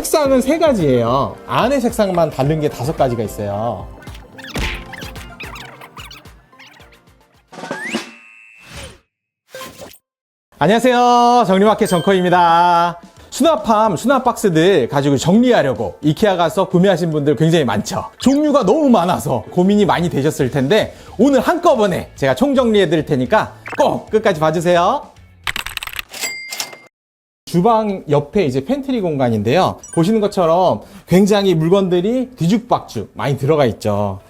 색상은 세 가지예요. 안에 색상만 다른 게 다섯 가지가 있어요. 안녕하세요. 정리마켓 정커입니다. 수납함, 수납박스들 가지고 정리하려고 이케아 가서 구매하신 분들 굉장히 많죠. 종류가 너무 많아서 고민이 많이 되셨을 텐데 오늘 한꺼번에 제가 총정리해 드릴 테니까 꼭 끝까지 봐주세요. 주방 옆에 이제 팬트리 공간인데요. 보시는 것처럼 굉장히 물건들이 뒤죽박죽 많이 들어가 있죠.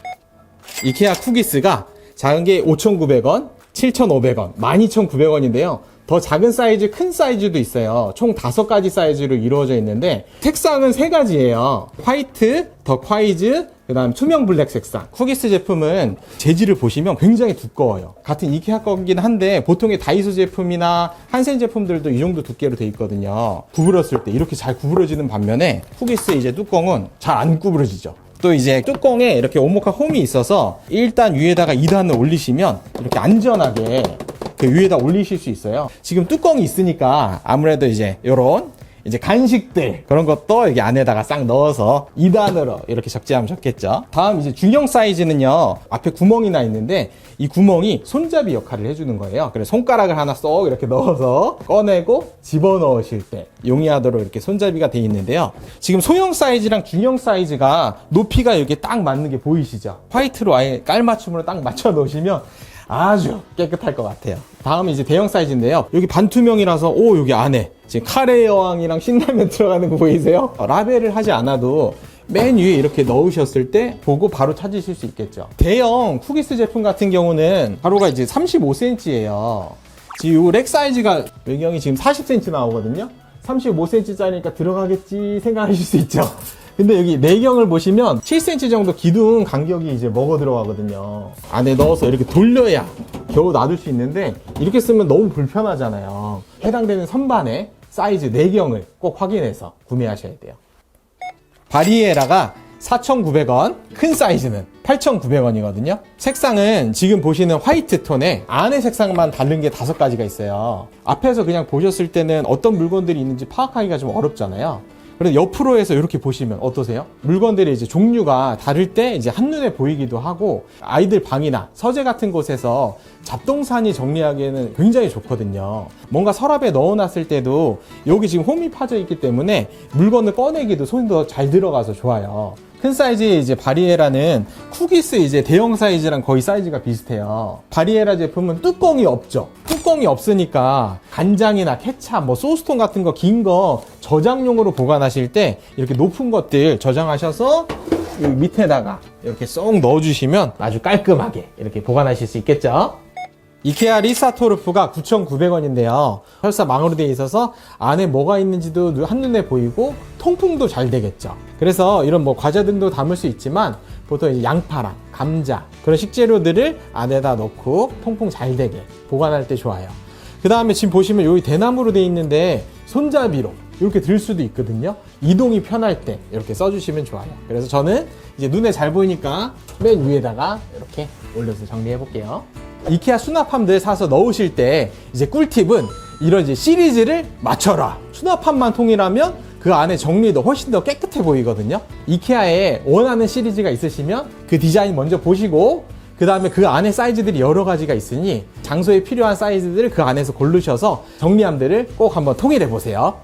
이케아 쿠기스가 작은 게 5,900원, 7,500원, 12,900원인데요. 더 작은 사이즈, 큰 사이즈도 있어요. 총 다섯 가지 사이즈로 이루어져 있는데 색상은 세 가지예요. 화이트, 더 콰이즈, 그 다음 투명 블랙 색상. 쿠기스 제품은 재질을 보시면 굉장히 두꺼워요. 같은 이케아 거긴 한데 보통의 다이소 제품이나 한센 제품들도 이 정도 두께로 돼 있거든요. 구부렸을 때 이렇게 잘 구부러지는 반면에 쿠기스 이제 뚜껑은 잘 안 구부러지죠. 또 이제 뚜껑에 이렇게 오목한 홈이 있어서 일단 위에다가 2단을 올리시면 이렇게 안전하게 그 위에다 올리실 수 있어요. 지금 뚜껑이 있으니까 아무래도 이제 요런 이제 간식들 그런 것도 여기 안에다가 싹 넣어서 2단으로 이렇게 적재하면 좋겠죠. 다음 이제 중형 사이즈는요. 앞에 구멍이 나 있는데 이 구멍이 손잡이 역할을 해주는 거예요. 그래서 손가락을 하나 쏙 이렇게 넣어서 꺼내고 집어넣으실 때 용이하도록 이렇게 손잡이가 돼 있는데요. 지금 소형 사이즈랑 중형 사이즈가 높이가 여기 딱 맞는 게 보이시죠? 화이트로 아예 깔맞춤으로 딱 맞춰 놓으시면 아주 깨끗할 것 같아요. 다음은 이제 대형 사이즈인데요. 여기 반투명이라서 오 여기 안에 지금 카레 여왕이랑 신라면 들어가는 거 보이세요? 어, 라벨을 하지 않아도 맨 위에 이렇게 넣으셨을 때 보고 바로 찾으실 수 있겠죠. 대형 쿠기스 제품 같은 경우는 가로가 이제 35cm예요. 지금 이 렉 사이즈가 외경이 지금 40cm 나오거든요. 35cm짜리니까 들어가겠지 생각하실 수 있죠. 근데 여기 내경을 보시면 7cm 정도 기둥 간격이 이제 먹어 들어가거든요. 안에 넣어서 이렇게 돌려야 겨우 놔둘 수 있는데 이렇게 쓰면 너무 불편하잖아요. 해당되는 선반의 사이즈 내경을 꼭 확인해서 구매하셔야 돼요. 바리에라가 4,900원, 큰 사이즈는 8,900원이거든요. 색상은 지금 보시는 화이트 톤에 안에 색상만 다른 게 다섯 가지가 있어요. 앞에서 그냥 보셨을 때는 어떤 물건들이 있는지 파악하기가 좀 어렵잖아요. 그래서 옆으로 해서 이렇게 보시면 어떠세요? 물건들이 이제 종류가 다를 때 이제 한눈에 보이기도 하고 아이들 방이나 서재 같은 곳에서 잡동사니 정리하기에는 굉장히 좋거든요. 뭔가 서랍에 넣어놨을 때도 여기 지금 홈이 파져 있기 때문에 물건을 꺼내기도 손도 잘 들어가서 좋아요. 큰 사이즈의 이제 바리에라는 쿠기스 이제 대형 사이즈랑 거의 사이즈가 비슷해요. 바리에라 제품은 뚜껑이 없죠. 뚜껑이 없으니까 간장이나 케찹, 뭐 소스통 같은 거 긴 거 저장용으로 보관하실 때 이렇게 높은 것들 저장하셔서 밑에다가 이렇게 쏙 넣어주시면 아주 깔끔하게 이렇게 보관하실 수 있겠죠. 이케아 리사토르프가 9,900원인데요. 설사 망으로 되어 있어서 안에 뭐가 있는지도 눈- 한눈에 보이고 통풍도 잘 되겠죠. 그래서 이런 뭐 과자 등도 담을 수 있지만 보통 양파랑 감자 그런 식재료들을 안에다 넣고 통풍 잘 되게 보관할 때 좋아요. 그 다음에 지금 보시면 여기 대나무로 되어 있는데 손잡이로 이렇게 들 수도 있거든요. 이동이 편할 때 이렇게 써주시면 좋아요. 그래서 저는 이제 눈에 잘 보이니까 맨 위에다가 이렇게 올려서 정리해 볼게요. 이케아 수납함들 사서 넣으실 때 이제 꿀팁은 이런 이제 시리즈를 맞춰라. 수납함만 통일하면 그 안에 정리도 훨씬 더 깨끗해 보이거든요. 이케아에 원하는 시리즈가 있으시면 그 디자인 먼저 보시고 그 다음에 그 안에 사이즈들이 여러 가지가 있으니 장소에 필요한 사이즈들을 그 안에서 고르셔서 정리함들을 꼭 한번 통일해 보세요.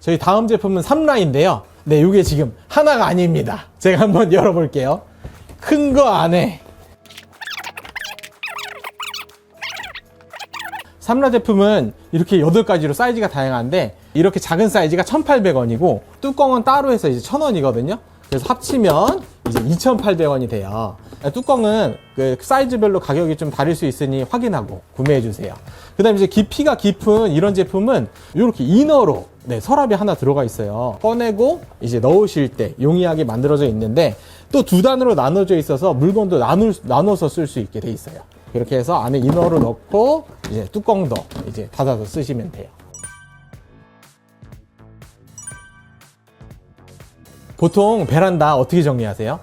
저희 다음 제품은 3라인인데요. 네, 이게 지금 하나가 아닙니다. 제가 한번 열어볼게요. 큰 거 안에 3라 제품은 이렇게 8가지로 사이즈가 다양한데 이렇게 작은 사이즈가 1,800원이고 뚜껑은 따로 해서 이제 1,000원이거든요. 그래서 합치면 이제 2,800원이 돼요. 뚜껑은 그 사이즈별로 가격이 좀 다를 수 있으니 확인하고 구매해 주세요. 그다음에 이제 깊이가 깊은 이런 제품은 이렇게 이너로 네, 서랍이 하나 들어가 있어요. 꺼내고 이제 넣으실 때 용이하게 만들어져 있는데 또 두 단으로 나눠져 있어서 물건도 나눌, 나눠서 쓸 수 있게 돼 있어요. 이렇게 해서 안에 이너로 넣고 이제 뚜껑도 이제 닫아서 쓰시면 돼요. 보통 베란다 어떻게 정리하세요?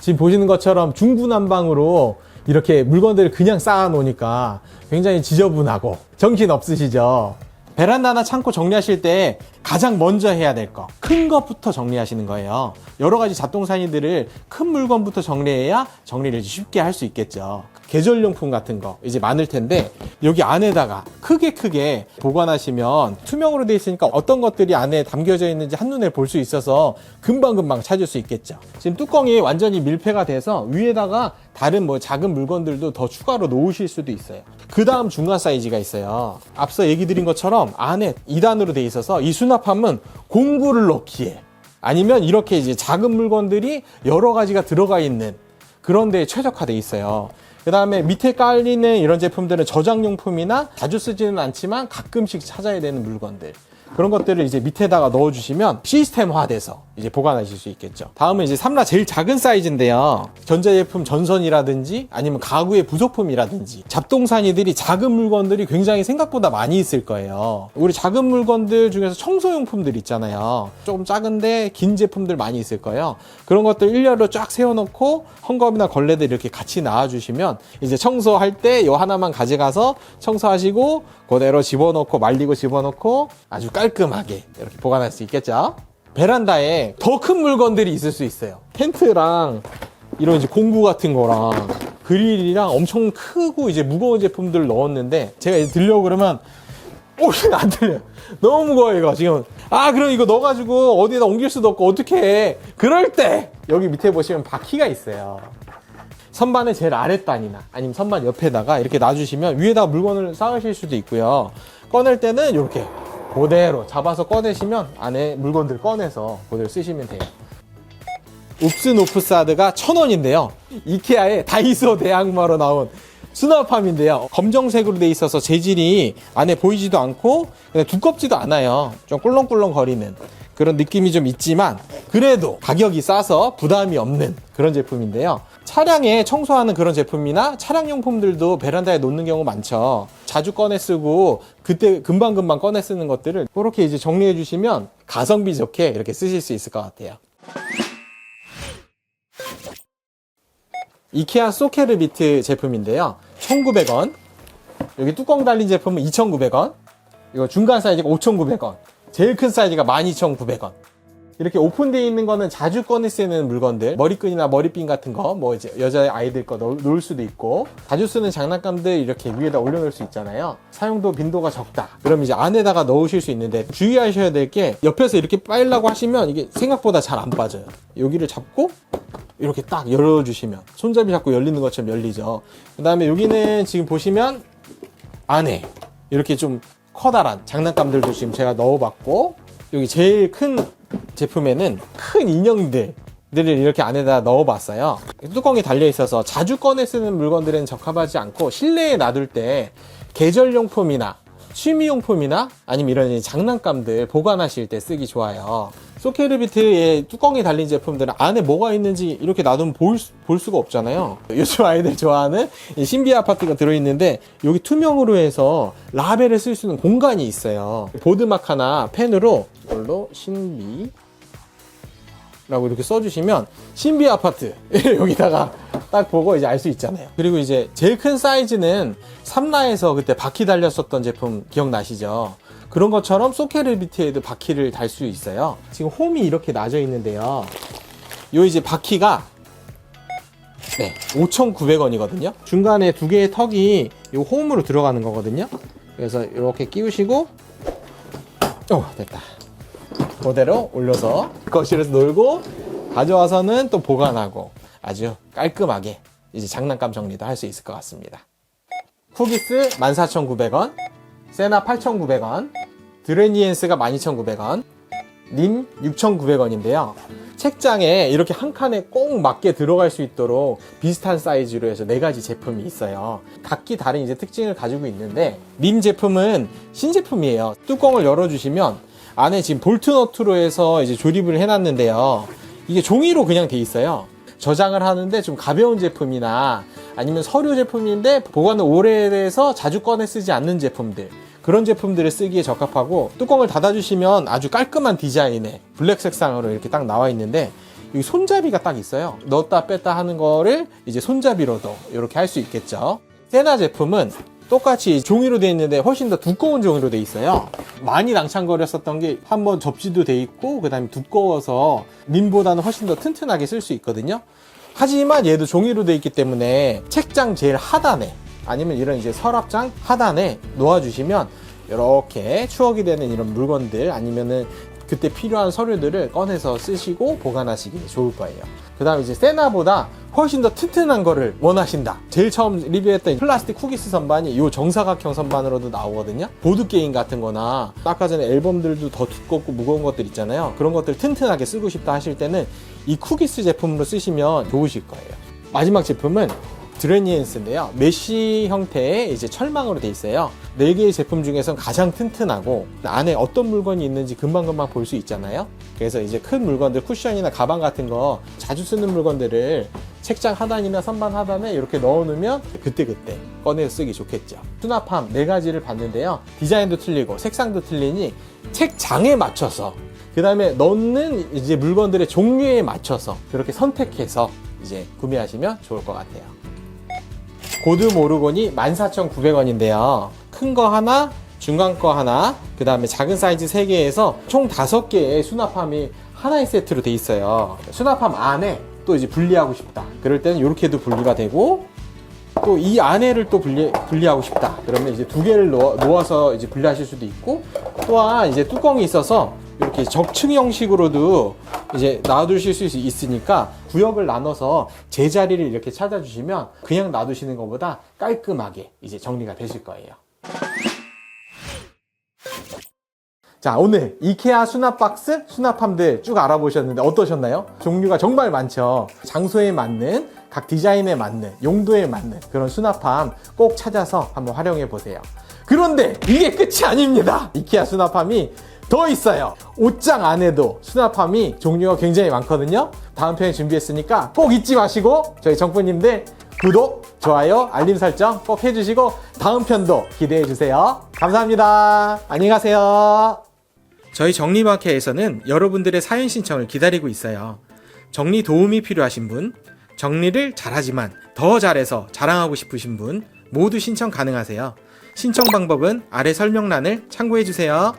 지금 보시는 것처럼 중구난방으로 이렇게 물건들을 그냥 쌓아 놓으니까 굉장히 지저분하고 정신 없으시죠? 베란다나 창고 정리하실 때 가장 먼저 해야 될 거, 큰 것부터 정리하시는 거예요. 여러 가지 잡동사니들을 큰 물건부터 정리해야 정리를 쉽게 할 수 있겠죠. 계절용품 같은 거 이제 많을 텐데 여기 안에다가 크게 크게 보관하시면 투명으로 되어 있으니까 어떤 것들이 안에 담겨져 있는지 한눈에 볼 수 있어서 금방금방 찾을 수 있겠죠. 지금 뚜껑이 완전히 밀폐가 돼서 위에다가 다른 뭐 작은 물건들도 더 추가로 놓으실 수도 있어요. 그 다음 중간 사이즈가 있어요. 앞서 얘기 드린 것처럼 안에 2단으로 돼 있어서 이 수납 함은 공구를 넣기에 아니면 이렇게 이제 작은 물건들이 여러 가지가 들어가 있는 그런 데에 최적화돼 있어요. 그 다음에 밑에 깔리는 이런 제품들은 저장용품이나 자주 쓰지는 않지만 가끔씩 찾아야 되는 물건들. 그런 것들을 이제 밑에다가 넣어주시면 시스템화돼서 이제 보관하실 수 있겠죠. 다음은 이제 삼라 제일 작은 사이즈인데요. 전자제품 전선이라든지 아니면 가구의 부속품이라든지 잡동사니들이 작은 물건들이 굉장히 생각보다 많이 있을 거예요. 우리 작은 물건들 중에서 청소용품들 있잖아요. 조금 작은데 긴 제품들 많이 있을 거예요. 그런 것들 일렬로 쫙 세워놓고 헝겊이나 걸레들 이렇게 같이 놔주시면 이제 청소할 때 요 하나만 가져가서 청소하시고 그대로 집어넣고 말리고 집어넣고 아주 깔 끔하게 이렇게 보관할 수 있겠죠. 베란다에 더 큰 물건들이 있을 수 있어요. 텐트랑 이런 이제 공구 같은 거랑 그릴이랑 엄청 크고 이제 무거운 제품들 넣었는데 제가 이제 들려고 그러면 오, 안 들려. 너무 무거워, 이거, 지금. 아, 그럼 이거 넣어가지고 어디에다 옮길 수도 없고, 어떻게 해. 그럴 때, 여기 밑에 보시면 바퀴가 있어요. 선반의 제일 아랫단이나, 아니면 선반 옆에다가 이렇게 놔주시면 위에다 물건을 쌓으실 수도 있고요. 꺼낼 때는 이렇게 그대로 잡아서 꺼내시면 안에 물건들 꺼내서 그대로 쓰시면 돼요. уп스 노프사드가 천 원인데요. 이케아의 다이소 대항마로 나온 수납함인데요. 검정색으로 돼 있어서 재질이 안에 보이지도 않고 두껍지도 않아요. 좀 꿀렁꿀렁 거리는 그런 느낌이 좀 있지만 그래도 가격이 싸서 부담이 없는 그런 제품인데요. 차량에 청소하는 그런 제품이나 차량 용품들도 베란다에 놓는 경우 많죠. 자주 꺼내 쓰고 그때 금방금방 꺼내 쓰는 것들을 그렇게 이제 정리해 주시면 가성비 좋게 이렇게 쓰실 수 있을 것 같아요. 이케아 소케르비트 제품인데요. 1,900원. 여기 뚜껑 달린 제품은 2,900원. 이거 중간 사이즈가 5,900원. 제일 큰 사이즈가 12,900원. 이렇게 오픈되어 있는 거는 자주 꺼내 쓰는 물건들, 머리끈이나 머리핀 같은 거, 뭐 이제 여자 아이들 거 넣- 놓을 수도 있고, 자주 쓰는 장난감들 이렇게 위에다 올려놓을 수 있잖아요. 사용도 빈도가 적다. 그럼 이제 안에다가 넣으실 수 있는데 주의하셔야 될 게 옆에서 이렇게 빠이려고 하시면 이게 생각보다 잘 안 빠져요. 여기를 잡고 이렇게 딱 열어주시면 손잡이 잡고 열리는 것처럼 열리죠. 그 다음에 여기는 지금 보시면 안에 이렇게 좀 커다란 장난감들도 지금 제가 넣어봤고 여기 제일 큰 제품에는 큰 인형들 들을 이렇게 안에다 넣어봤어요. 뚜껑이 달려 있어서 자주 꺼내 쓰는 물건들은 적합하지 않고 실내에 놔둘 때 계절용품이나 취미용품이나 아니면 이런 장난감들 보관하실 때 쓰기 좋아요. 소케르비트의 뚜껑이 달린 제품들은 안에 뭐가 있는지 이렇게 놔두면 볼, 수- 볼 수가 없잖아요. 요즘 아이들 좋아하는 이 신비 아 파트가 들어있는데 여기 투명으로 해서 라벨을 쓸 수 있는 공간이 있어요. 보드막 하나 펜으로 이걸로 신비 라고 이렇게 써주시면 신비 아파트 여기다가 딱 보고 이제 알 수 있잖아요. 그리고 이제 제일 큰 사이즈는 삼라에서 그때 바퀴 달렸었던 제품 기억나시죠? 그런 것처럼 소케르비트에도 바퀴를 달 수 있어요. 지금 홈이 이렇게 놔져 있는데요. 요 이제 바퀴가 네, 5,900원이거든요. 중간에 두 개의 턱이 요 홈으로 들어가는 거거든요. 그래서 이렇게 끼우시고 어, 됐다. 그대로 올려서 거실에서 놀고 가져와서는 또 보관하고 아주 깔끔하게 이제 장난감 정리도 할 수 있을 것 같습니다. 쿠기스 14,900원, 세나 8,900원, 드레니엔스가 12,900원, 님 6,900원인데요. 책장에 이렇게 한 칸에 꼭 맞게 들어갈 수 있도록 비슷한 사이즈로 해서 네 가지 제품이 있어요. 각기 다른 이제 특징을 가지고 있는데 님 제품은 신제품이에요. 뚜껑을 열어주시면 안에 지금 볼트 너트로 해서 이제 조립을 해놨는데요. 이게 종이로 그냥 돼 있어요. 저장을 하는데 좀 가벼운 제품이나 아니면 서류 제품인데 보관을 오래돼서 자주 꺼내 쓰지 않는 제품들 그런 제품들을 쓰기에 적합하고 뚜껑을 닫아주시면 아주 깔끔한 디자인의 블랙 색상으로 이렇게 딱 나와 있는데 여기 손잡이가 딱 있어요. 넣었다 뺐다 하는 거를 이제 손잡이로도 이렇게 할 수 있겠죠. 세나 제품은 똑같이 종이로 되어 있는데 훨씬 더 두꺼운 종이로 되어 있어요. 많이 낭창거렸었던 게 한번 접지도 돼 있고 그 다음에 두꺼워서 림보다는 훨씬 더 튼튼하게 쓸 수 있거든요. 하지만 얘도 종이로 되어 있기 때문에 책장 제일 하단에 아니면 이런 이제 서랍장 하단에 놓아주시면 이렇게 추억이 되는 이런 물건들 아니면은 그때 필요한 서류들을 꺼내서 쓰시고 보관하시기 좋을 거예요. 그 다음에 이제 세나보다 훨씬 더 튼튼한 거를 원하신다. 제일 처음 리뷰했던 플라스틱 쿠기스 선반이 이 정사각형 선반으로도 나오거든요. 보드게임 같은 거나 아까 전에 앨범들도 더 두껍고 무거운 것들 있잖아요. 그런 것들 튼튼하게 쓰고 싶다 하실 때는 이 쿠기스 제품으로 쓰시면 좋으실 거예요. 마지막 제품은 드레니엔스인데요. 메쉬 형태의 이제 철망으로 돼 있어요. 네 개의 제품 중에선 가장 튼튼하고 안에 어떤 물건이 있는지 금방금방 볼 수 있잖아요. 그래서 이제 큰 물건들, 쿠션이나 가방 같은 거 자주 쓰는 물건들을 책장 하단이나 선반 하단에 이렇게 넣어놓으면 그때그때 꺼내서 쓰기 좋겠죠. 수납함 네 가지를 봤는데요. 디자인도 틀리고 색상도 틀리니 책장에 맞춰서 그 다음에 넣는 이제 물건들의 종류에 맞춰서 그렇게 선택해서 이제 구매하시면 좋을 것 같아요. 고드 모르곤이 14,900원인데요. 큰 거 하나, 중간 거 하나, 그 다음에 작은 사이즈 3개에서 총 5개의 수납함이 하나의 세트로 돼 있어요. 수납함 안에 또 이제 분리하고 싶다. 그럴 때는 이렇게도 분리가 되고, 또 이 안에를 또 분리, 분리하고 싶다. 그러면 이제 두 개를 놓아, 놓아서 이제 분리하실 수도 있고, 또한 이제 뚜껑이 있어서 이렇게 적층 형식으로도 이제 놔두실 수 있으니까 구역을 나눠서 제자리를 이렇게 찾아주시면 그냥 놔두시는 것보다 깔끔하게 이제 정리가 되실 거예요. 자, 오늘 이케아 수납 박스, 수납함들 쭉 알아보셨는데 어떠셨나요? 종류가 정말 많죠. 장소에 맞는, 각 디자인에 맞는, 용도에 맞는 그런 수납함 꼭 찾아서 한번 활용해 보세요. 그런데 이게 끝이 아닙니다. 이케아 수납함이 더 있어요. 옷장 안에도 수납함이 종류가 굉장히 많거든요. 다음 편에 준비했으니까 꼭 잊지 마시고 저희 정부님들 구독, 좋아요, 알림 설정 꼭 해주시고 다음 편도 기대해 주세요. 감사합니다. 안녕히 가세요. 저희 정리마켓에서는 여러분들의 사연 신청을 기다리고 있어요. 정리 도움이 필요하신 분, 정리를 잘하지만 더 잘해서 자랑하고 싶으신 분 모두 신청 가능하세요. 신청 방법은 아래 설명란을 참고해 주세요.